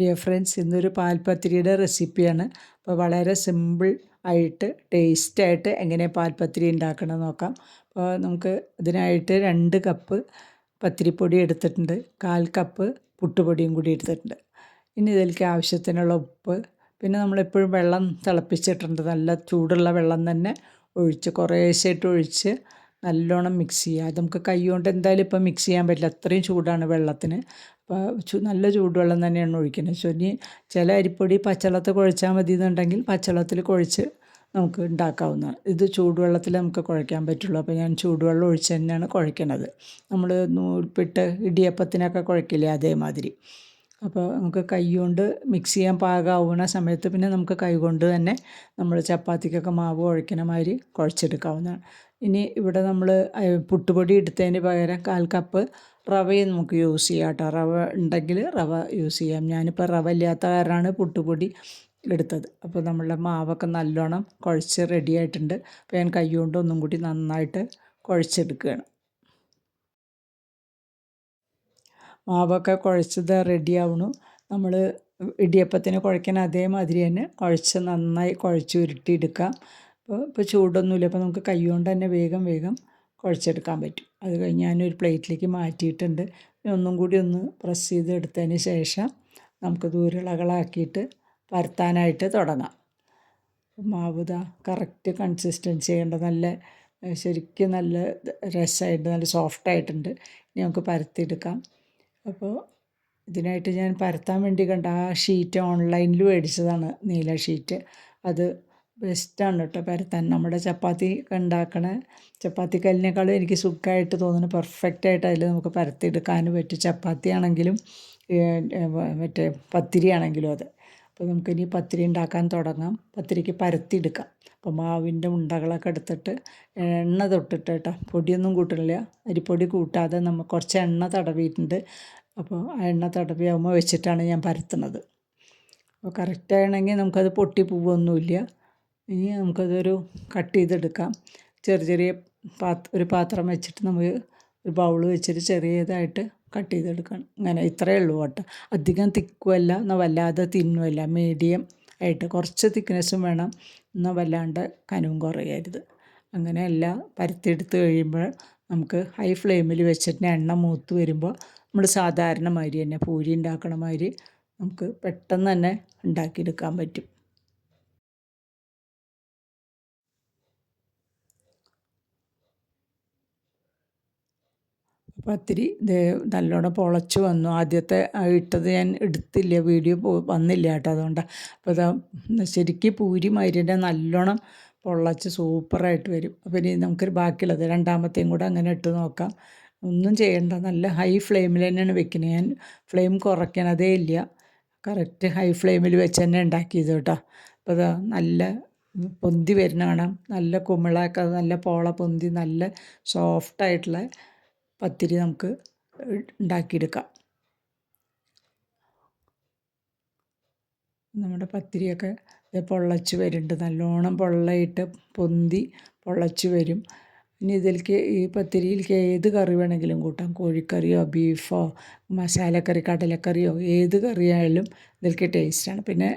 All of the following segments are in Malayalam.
ഡിയർ ഫ്രണ്ട്സ് ഇന്നൊരു പാൽപ്പത്തിരിയുടെ റെസിപ്പിയാണ് അപ്പോൾ വളരെ സിമ്പിൾ ആയിട്ട് ടേസ്റ്റായിട്ട് എങ്ങനെ പാൽപ്പത്തിരി ഉണ്ടാക്കണം നോക്കാം. അപ്പോൾ നമുക്ക് ഇതിനായിട്ട് രണ്ട് കപ്പ് പത്തിരിപ്പൊടി എടുത്തിട്ടുണ്ട്. കാൽ കപ്പ് പുട്ടുപൊടിയും കൂടി എടുത്തിട്ടുണ്ട്. ഇനി ഇതിലേക്ക് ആവശ്യത്തിനുള്ള ഉപ്പ്. പിന്നെ നമ്മളെപ്പോഴും വെള്ളം തിളപ്പിച്ചിട്ടുണ്ട്. നല്ല ചൂടുള്ള വെള്ളം തന്നെ ഒഴിച്ച് കുറേശ്ശായിട്ട് ഒഴിച്ച് നല്ലോണം മിക്സ് ചെയ്യുക അത് നമുക്ക് കൈ കൊണ്ട് എന്തായാലും ഇപ്പം മിക്സ് ചെയ്യാൻ പറ്റില്ല. അത്രയും ചൂടാണ് വെള്ളത്തിന്. അപ്പോൾ നല്ല ചൂടുവെള്ളം തന്നെയാണ് ഒഴിക്കുന്നത്. ഇനി ചില അരിപ്പൊടി പച്ചവെള്ളത്തിൽ കുഴച്ചാൽ മതി എന്നുണ്ടെങ്കിൽ പച്ചവെള്ളത്തിൽ കുഴച്ച് നമുക്ക് ഉണ്ടാക്കാവുന്നതാണ് ഇത് ചൂടുവെള്ളത്തിൽ നമുക്ക് കുഴയ്ക്കാൻ പറ്റുള്ളൂ. അപ്പോൾ ഞാൻ ചൂടുവെള്ളം ഒഴിച്ച് തന്നെയാണ് കുഴയ്ക്കണത്. നമ്മൾ നൂൽപ്പിട്ട് ഇടിയപ്പത്തിനൊക്കെ കുഴക്കില്ലേ അതേമാതിരി. അപ്പോൾ നമുക്ക് കൈ കൊണ്ട് മിക്സ് ചെയ്യാൻ പാകമാവുന്ന സമയത്ത് പിന്നെ നമുക്ക് കൈ കൊണ്ട് തന്നെ നമ്മൾ ചപ്പാത്തിക്കൊക്കെ മാവ് കുഴക്കണ മാതിരി കുഴച്ചെടുക്കാവുന്നതാണ്. ഇനി ഇവിടെ നമ്മൾ പുട്ടുപൊടി എടുത്തതിന് പകരം കാൽ കപ്പ് റവയും നമുക്ക് യൂസ് ചെയ്യാം കേട്ടോ. റവ ഉണ്ടെങ്കിൽ റവ യൂസ് ചെയ്യാം. ഞാനിപ്പോൾ റവ ഇല്ലാത്ത കാരണമാണ് പുട്ടുപൊടി എടുത്തത്. അപ്പോൾ നമ്മളുടെ മാവൊക്കെ നല്ലോണം കുഴച്ച് റെഡി ആയിട്ടുണ്ട്. അപ്പോൾ ഞാൻ കൈ കൊണ്ട് ഒന്നും കൂടി നന്നായിട്ട് കുഴച്ചെടുക്കുകയാണ്. മാവൊക്കെ കുഴച്ചത് റെഡി ആവണു നമ്മൾ ഇടിയപ്പത്തിന് കുഴയ്ക്കാൻ അതേമാതിരി തന്നെ കുഴച്ച് നന്നായി കുഴച്ച് ഉരുട്ടിയെടുക്കാം. അപ്പോൾ ഇപ്പോൾ ചൂടൊന്നുമില്ല. അപ്പോൾ നമുക്ക് കൈ കൊണ്ട് തന്നെ വേഗം വേഗം കുഴച്ചെടുക്കാൻ പറ്റും. അത് കഴിഞ്ഞ് ഞാനൊരു പ്ലേറ്റിലേക്ക് മാറ്റിയിട്ടുണ്ട്. ഒന്നും കൂടി ഒന്ന് പ്രസ് ചെയ്ത് എടുത്തതിന് ശേഷം നമുക്ക് ദൂരളകളാക്കിയിട്ട് പരത്താനായിട്ട് തുടങ്ങാം. മാവ് ഇതാ കറക്റ്റ് കൺസിസ്റ്റൻസി ചെയ്യേണ്ട നല്ല ശരിക്കും നല്ല രസമായിട്ട് നല്ല സോഫ്റ്റ് ആയിട്ടുണ്ട്. ഇനി നമുക്ക് പരത്തിയെടുക്കാം. അപ്പോൾ ഇതിനായിട്ട് ഞാൻ പരത്താൻ വേണ്ടി കണ്ട ആ ഷീറ്റ് ഓൺലൈനിൽ മേടിച്ചതാണ് നീല ഷീറ്റ്. അത് ബെസ്റ്റാണ് കേട്ടോ പരത്താൻ. നമ്മുടെ ചപ്പാത്തി ഉണ്ടാക്കണ ചപ്പാത്തി കല്ലിനേക്കാളും എനിക്ക് സുഖമായിട്ട് തോന്നുന്നു. പെർഫെക്റ്റ് ആയിട്ട് അതിൽ നമുക്ക് പരത്തിയെടുക്കാനും പറ്റും. ചപ്പാത്തി ആണെങ്കിലും മറ്റേ പത്തിരി ആണെങ്കിലും അത്. അപ്പോൾ നമുക്കിനി പത്തിരി ഉണ്ടാക്കാൻ തുടങ്ങാം. പത്തിരിക്ക് പരത്തിയെടുക്കാം. അപ്പോൾ മാവിന്റെ മുണ്ടകളൊക്കെ എടുത്തിട്ട് എണ്ണ തൊട്ടിട്ട് കേട്ടോ പൊടിയൊന്നും കൂട്ടില്ല അരിപ്പൊടി കൂട്ടാതെ നമ്മൾ കുറച്ച് എണ്ണ തടവിയിട്ടുണ്ട്. അപ്പോൾ ആ എണ്ണ തടവിയാകുമ്പോൾ വെച്ചിട്ടാണ് ഞാൻ പരത്തുന്നത്. അപ്പോൾ കറക്റ്റാണെങ്കിൽ നമുക്കത് പൊട്ടി പോവുമൊന്നുമില്ല ഇനി നമുക്കതൊരു കട്ട് ചെയ്തെടുക്കാം. ചെറിയ ചെറിയ പാത്ര ഒരു പാത്രം വെച്ചിട്ട് നമുക്ക് ഒരു ബൗൾ വെച്ചിട്ട് ചെറിയതായിട്ട് കട്ട് ചെയ്തെടുക്കണം. അങ്ങനെ ഇത്രയേ ഉള്ളൂ കേട്ടോ. അധികം തിക്കുമല്ല എന്നാൽ വല്ലാതെ തിന്നുമല്ല മീഡിയം ആയിട്ട് കുറച്ച് തിക്നെസ്സും വേണം. എന്നാൽ വല്ലാണ്ട് കനവും കുറയരുത്. അങ്ങനെ എല്ലാം പരത്തിയെടുത്ത് കഴിയുമ്പോൾ നമുക്ക് ഹൈ ഫ്ലെയിമിൽ വെച്ചിട്ട് എണ്ണ മൂത്ത് വരുമ്പോൾ നമ്മൾ സാധാരണ മാതിരി തന്നെ പൂരി ഉണ്ടാക്കണ മാതിരി നമുക്ക് പെട്ടെന്ന് തന്നെ ഉണ്ടാക്കിയെടുക്കാൻ പറ്റും. പത്തിരി ഇത് നല്ലോണം പൊളച്ച് വന്നു. ആദ്യത്തെ ഇട്ടത് ഞാൻ എടുത്തില്ല. വീഡിയോ വന്നില്ല കേട്ടോ അതുകൊണ്ടാണ് അപ്പോൾ ഇതാ ശരിക്കും പൂരി മാതിരിന്റെ നല്ലോണം പൊള്ളച്ച് സൂപ്പറായിട്ട് വരും. അപ്പോൾ ഇനി നമുക്കൊരു ബാക്കിയുള്ളത്. രണ്ടാമത്തെയും കൂടെ അങ്ങനെ ഇട്ട് നോക്കാം. ഒന്നും ചെയ്യണ്ട. നല്ല ഹൈ ഫ്ലെയിമിൽ തന്നെയാണ് വെക്കുന്നത് ഞാൻ ഫ്ലെയിം കുറയ്ക്കണതേ ഇല്ല. കറക്റ്റ് ഹൈ ഫ്ലെയിമിൽ വെച്ച് തന്നെ ഉണ്ടാക്കിയത് കേട്ടോ. അപ്പോൾ അതാ നല്ല പൊന്തി വരുന്ന കാണാം നല്ല കുമിളൊക്കെ നല്ല പോള പൊന്തി നല്ല സോഫ്റ്റായിട്ടുള്ള പത്തിരി നമുക്ക് ഉണ്ടാക്കിയെടുക്കാം. നമ്മുടെ പത്തിരിയൊക്കെ പൊള്ളച്ച് വരുന്നുണ്ട്. നല്ലോണം പൊള്ളയിട്ട് പൊന്തി പൊള്ളച്ച് വരും. ഇനി ഇതിലേക്ക് ഈ പത്തിരിയിലേക്ക് ഏത് കറി വേണമെങ്കിലും കൂട്ടാം. കോഴിക്കറിയോ ബീഫോ മസാലക്കറി കടലക്കറിയോ ഏത് കറിയായാലും ഇതിലേക്ക് ടേസ്റ്റാണ് പിന്നെ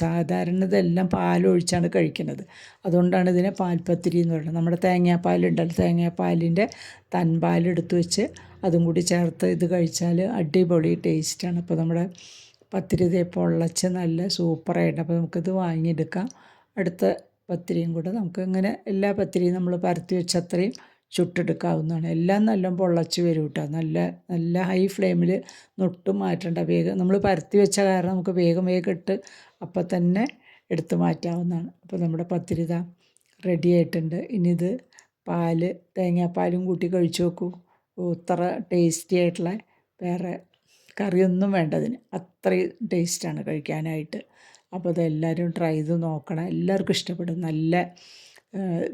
സാധാരണ ഇതെല്ലാം പാലൊഴിച്ചാണ് കഴിക്കുന്നത്. അതുകൊണ്ടാണ് ഇതിനെ പാൽപ്പത്തിരി എന്ന് പറയുന്നത്. നമ്മുടെ തേങ്ങാപ്പാലുണ്ടല്ലോ തേങ്ങാപ്പാലിന്റെ തൻപാലെടുത്ത് വെച്ച് അതും കൂടി ചേർത്ത് ഇത് കഴിച്ചാൽ അടിപൊളി ടേസ്റ്റാണ് അപ്പോൾ നമ്മുടെ പത്തിരി ഇതേ പൊള്ളച്ച് നല്ല സൂപ്പറായിട്ട് അപ്പോൾ നമുക്കിത് വാങ്ങിയെടുക്കാം. അടുത്ത പത്തിരിയും കൂടെ നമുക്ക് ഇങ്ങനെ എല്ലാ പത്തിരിയും നമ്മൾ പരത്തി വെച്ച അത്രയും ചുട്ടെടുക്കാവുന്നതാണ്. എല്ലാം നല്ല പൊള്ളച്ച് വരും കേട്ടോ നല്ല നല്ല ഹൈ ഫ്ലെയിമിൽ നൊട്ടും മാറ്റേണ്ട. വേഗം നമ്മൾ പരത്തി വെച്ച കാരണം നമുക്ക് വേഗം വേഗം ഇട്ട് അപ്പം തന്നെ എടുത്ത് മാറ്റാവുന്നതാണ്. അപ്പോൾ നമ്മുടെ പത്തിരി ഇതാ റെഡി ആയിട്ടുണ്ട്. ഇനി ഇത് പാൽ തേങ്ങാപ്പാലും കൂട്ടി കഴിച്ചു നോക്കൂ. ഇത്ര ടേസ്റ്റി ആയിട്ടുള്ള വേറെ കറിയൊന്നും വേണ്ടതിന് അത്രയും ടേസ്റ്റാണ് കഴിക്കാനായിട്ട്. അപ്പോൾ അതെല്ലാവരും ട്രൈ ചെയ്ത് നോക്കണം. എല്ലാവർക്കും ഇഷ്ടപ്പെടും. നല്ല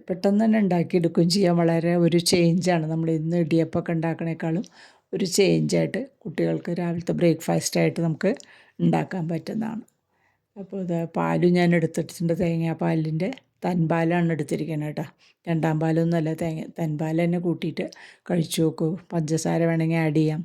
പെട്ടെന്ന് തന്നെ ഉണ്ടാക്കിയെടുക്കുകയും ചെയ്യാം. വളരെ ഒരു ചേഞ്ചാണ് നമ്മൾ ഇന്ന് ഇടിയപ്പമൊക്കെ ഉണ്ടാക്കണേക്കാളും ഒരു ചേഞ്ചായിട്ട് കുട്ടികൾക്ക് രാവിലത്തെ ബ്രേക്ക്ഫാസ്റ്റായിട്ട് നമുക്ക് ഉണ്ടാക്കാൻ പറ്റുന്നതാണ്. അപ്പോൾ ഇത് പാലും ഞാൻ എടുത്തിട്ടുണ്ട്. തേങ്ങാപ്പാലിന്റെ തൻപാലാണ് എടുത്തിരിക്കുന്നത് കേട്ടോ. രണ്ടാം പാലൊന്നുമല്ല. തേങ്ങ തൻപാൽ തന്നെ കൂട്ടിയിട്ട് കഴിച്ചു നോക്കൂ. പഞ്ചസാര വേണമെങ്കിൽ ആഡ് ചെയ്യാം.